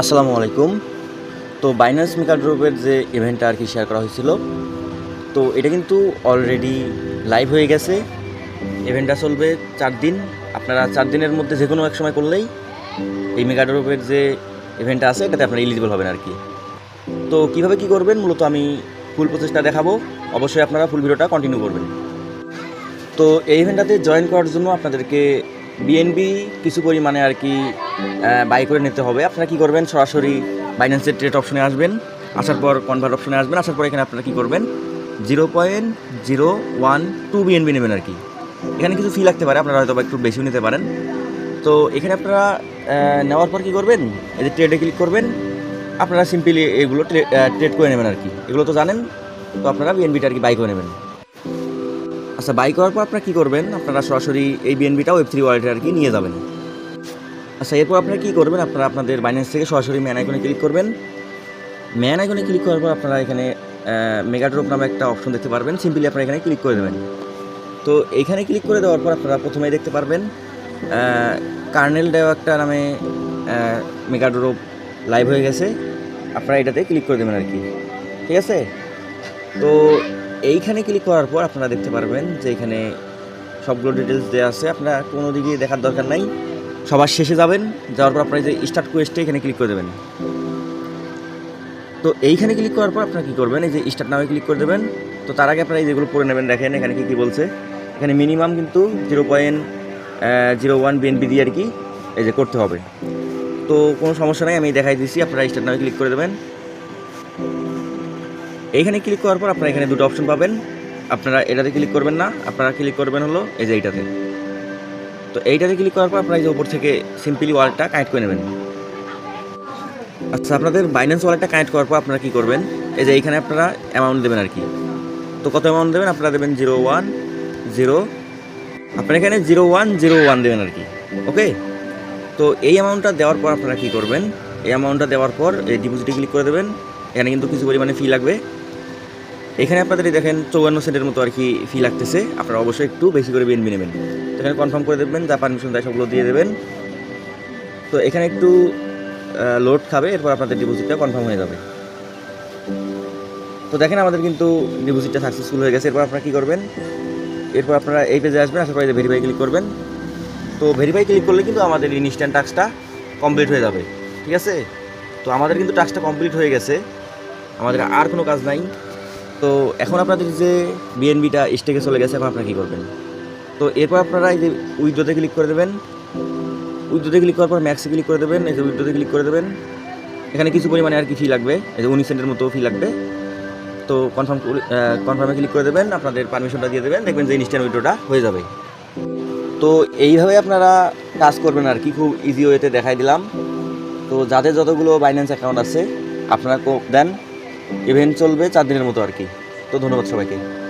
আসসালামু আলাইকুম। তো বাইন্যান্স মেকার গ্রুপের যে ইভেন্টটা আর কি শেয়ার করা হয়েছিল, তো এটা কিন্তু অলরেডি লাইভ হয়ে গেছে। ইভেন্টটা চলবে চার দিন। আপনারা চার দিনের মধ্যে যে কোনো এক সময় করলেই এই মেগা গ্রুপের যে ইভেন্টটা আছে, এটাতে আপনারা এলিজিবল হবেন আর কি। তো কীভাবে কি করবেন, মূলত আমি ফুল প্রচেষ্টা দেখাবো। অবশ্যই আপনারা ফুল ভিডিওটা কন্টিনিউ করবেন। তো এই ইভেন্টটাতে জয়েন করার জন্য আপনাদেরকে বিএনবি কিছু পরিমাণে আর কি বাই করে নিতে হবে। আপনারা কি করবেন? সরাসরি বাইন্যান্সের ট্রেড অপশনে আসবেন। আসার পর কনভার্ট অপশনে আসবেন। আসার পর এখানে আপনারা কি করবেন? Zero point zero one two BNB নেবেন আর কি। এখানে কিছু ফি লাগতে পারে, আপনারা হয়তো বা একটু বেশিও নিতে পারেন। তো এখানে আপনারা নেওয়ার পর কি করবেন? এই যে ট্রেডে ক্লিক করবেন। আপনারা সিম্পলি এগুলো ট্রেড করে নেবেন আর কি। এগুলো তো জানেন। তো আপনারা বিএনবিটা আর কি বাই করে নেবেন। আচ্ছা বাই করার পর আপনারা কী করবেন? আপনারা সরাসরি এই বিএনবিটা ওয়েব থ্রি ওয়ালেটে আর কি নিয়ে যাবেন। আচ্ছা এরপর আপনারা কী করবেন? আপনারা আপনাদের বাইন্যান্স থেকে সরাসরি ম্যান আইকনে ক্লিক করবেন। ম্যান আইকনে ক্লিক করার পর আপনারা এখানে মেগাড্রপ নামে একটা অপশন দেখতে পারবেন। সিম্পলি আপনারা এখানে ক্লিক করে দেবেন। তো এখানে ক্লিক করে দেওয়ার পর আপনারা প্রথমেই দেখতে পারবেন কার্নেল দেওয়া একটা নামে মেগাড্রপ লাইভ হয়ে গেছে। আপনারা এটাতে ক্লিক করে দেবেন আর কি। ঠিক আছে? তো এইখানে ক্লিক করার পর আপনারা দেখতে পারবেন যে এখানে সবগুলো ডিটেলস দেওয়া আছে। আপনারা কোনো দিকে দেখার দরকার নাই। সবার শেষে যাবেন, যাওয়ার পর আপনারা যে স্টার্ট কোয়েস্টে এখানে ক্লিক করে দেবেন। তো এইখানে ক্লিক করার পর আপনারা কী করবেন, এই যে স্টার্ট নামে ক্লিক করে দেবেন। তো তার আগে আপনারা এই যেগুলো পড়ে নেবেন, দেখেন এখানে কী কী বলছে। এখানে মিনিমাম কিন্তু zero point zero one BNB দিয়ে আর কি এই যে করতে হবে। তো কোনো সমস্যা নাই, আমি দেখাই দিচ্ছি আপনারা স্টার্ট নামে ক্লিক করে দেবেন। এইখানে ক্লিক করার পর আপনারা এখানে দুটো অপশন পাবেন। আপনারা এটাতে ক্লিক করবেন না। আপনারা ক্লিক করবেন হলো এই যে এইটাতে। তো এইটাতে ক্লিক করার পর আপনারা এই যে উপর থেকে সিম্পলি ওয়ালেটটা কানেক্ট করে নেবেন। আচ্ছা আপনাদের বাইন্যান্স ওয়ালেটটা কানেক্ট করার পর আপনারা কী করবেন? এই যে এইখানে আপনারা অ্যামাউন্ট দেবেন আর কি। তো কত অ্যামাউন্ট দেবেন? আপনারা দেবেন জিরো ওয়ান জিরো আপনারা এখানে জিরো ওয়ান জিরো ওয়ান দেবেন আর কি। ওকে তো এই অ্যামাউন্টটা দেওয়ার পর আপনারা কী করবেন? এই অ্যামাউন্টটা দেওয়ার পর এই ডিপোজিটে ক্লিক করে দেবেন। এখানে কিন্তু কিছু পরিমাণে ফি লাগবে। এখানে আপনাদের দেখেন চৌয়ান্ন সেন্টের মতো আর কি ফি লাগতেছে। আপনারা অবশ্যই একটু বেশি করে বিএনবি নেবেন। তো এখানে কনফার্ম করে দেবেন, যা পারমিশন দেয় সবগুলো দিয়ে দেবেন। তো এখানে একটু লোড খাবে, এরপর আপনাদের ডিপোজিটটা কনফার্ম হয়ে যাবে। তো দেখেন আমাদের কিন্তু ডিপোজিটটা সাকসেসফুল হয়ে গেছে। এরপর আপনারা কী করবেন? এরপর আপনারা এই পেজে আসবেন, আসার পরে ভেরিফাই ক্লিক করবেন। তো ভেরিফাই ক্লিক করলে কিন্তু আমাদের ইনস্ট্যান্ট টাস্কটা কমপ্লিট হয়ে যাবে। ঠিক আছে? তো আমাদের কিন্তু টাস্কটা কমপ্লিট হয়ে গেছে। আমাদের আর কোনো কাজ নাই। তো এখন আপনাদের যে বিএনবিটা স্টেকে চলে গেছে, এখন আপনারা কী করবেন? তো এরপর আপনারা এই যে উইডোতে ক্লিক করে দেবেন। উইডোতে ক্লিক করার পর ম্যাক্সে ক্লিক করে দেবেন। এই যে উইডোতে ক্লিক করে দেবেন। এখানে কিছু পরিমাণে আর কি ফি লাগবে। এই যে উনিশ সেন্টের মতো ফি লাগবে। তো কনফার্ম কনফার্মে ক্লিক করে দেবেন। আপনাদের পারমিশনটা দিয়ে দেবেন। দেখবেন যে ইনস্ট্যান্ট উইডোটা হয়ে যাবে। তো এইভাবে আপনারা কাজ করবেন আর কি। খুব ইজি ওয়েতে দেখাই দিলাম। তো যাদের যতগুলো বাইন্যান্স অ্যাকাউন্ট আছে, আপনারা দেন। ইভেন্ট চলবে চার দিনের মতো আর কি। তো ধন্যবাদ সবাইকে।